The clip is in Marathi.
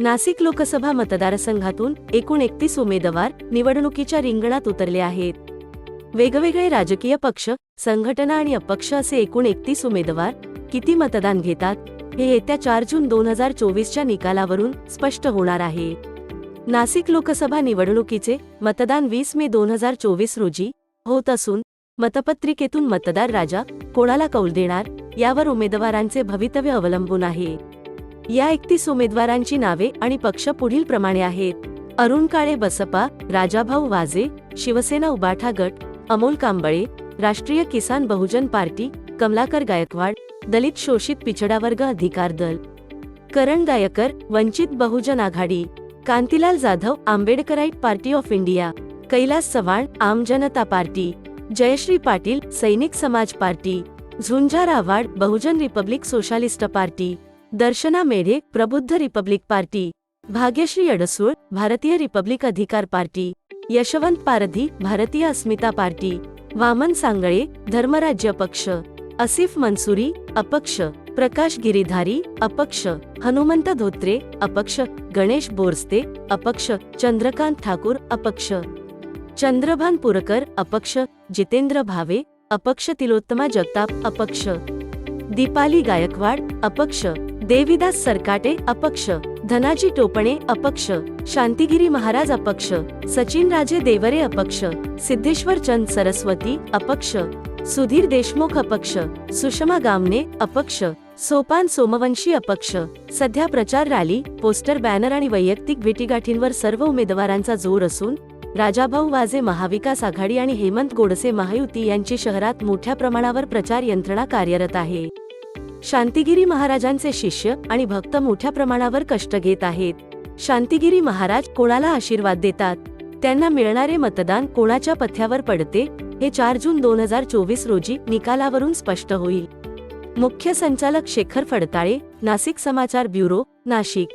नाशिक लोकसभा मतदारसंघातून एकूण एकतीस उमेदवार निवडणुकीच्या रिंगणात उतरले आहेत. वेगवेगळे राजकीय पक्ष संघटना आणि अपक्ष असे एकूण एकतीस उमेदवार किती मतदान घेतात हे येत्या चार जून दोन हजार चोवीसच्या निकालावरून स्पष्ट होणार आहे. नाशिक लोकसभा निवडणुकीचे मतदान वीस मे दोन हजार चोवीस रोजी होत असून मतपत्रिकेतून मतदार राजा कोणाला कौल देणार यावर उमेदवारांचे भवितव्य अवलंबून आहे. या एकतीस उमेदवारांची नावे आणि पक्ष पुढील प्रमाणे आहेत. अरुण काळे बसपा राजाभाऊ वाजे शिवसेना उबाठा गट Amol Kamble Rashtriya Kisan Bahujan party Kamalakar Gaikwad Dalit Shoshit Pichhada Varg Adhikar Dal. Karan Gaikar Vanchit Bahujan Aghadi Kantilal Jadhav Ambedkarite party of India Kailas Chavan Aam Janata party Jayashri Patil Sainik Samaj party Jhunjhar Awhad Bahujan republic socialist party. Darshana Medhe Prabuddha republic party. Bhagyashree Adsul भारतीय रिपब्लिक अधिकार पार्टी. यशवंत पारधी भारतीय अस्मिता पार्टी. वामन सांगळे धर्मराज्य पक्ष. असिफ मनसुरी अपक्ष. प्रकाश गिरीधारी अपक्ष. हनुमंत धोत्रे अपक्ष. गणेश बोरस्ते अपक्ष. चंद्रकांत ठाकूर अपक्ष. चंद्रभान पुरकर अपक्ष. जितेंद्र भावे अपक्ष. तिलोत्तमा जगताप अपक्ष. दीपाली गायकवाड अपक्ष. देविदास सरकाटे अपक्ष धनाजी टोपणे अपक्ष शांतिगिरी महाराज अपक्ष सचिन राजे देवरे अपक्ष सिद्धेश्वर चंद सरस्वती अपक्ष सुधीर देशमुख अपक्ष सुषमा गामने अपक्ष सोपान सोमवंशी अपक्ष. सध्या प्रचार रॅली पोस्टर बॅनर आणि वैयक्तिक भेटीगाठींवर सर्व उमेदवारांचा जोर असून राजाभाऊ वाजे महाविकास आघाडी आणि हेमंत गोडसे महायुती यांची शहरात मोठ्या प्रमाणावर प्रचार यंत्रणा कार्यरत आहे. शांतिगिरी महाराजांचे शिष्य आणि भक्त मोठ्या प्रमाणावर कष्ट घेत आहेत. शांतिगिरी महाराज कोणाला आशीर्वाद देतात? त्यांना मिळणारे मतदान कोणाच्या पथ्यावर पडते? हे चार जून दोन हजार चोवीस रोजी निकालावरून स्पष्ट होईल. मुख्य संचालक शेखर फडताळे नाशिक समाचार ब्युरो नाशिक.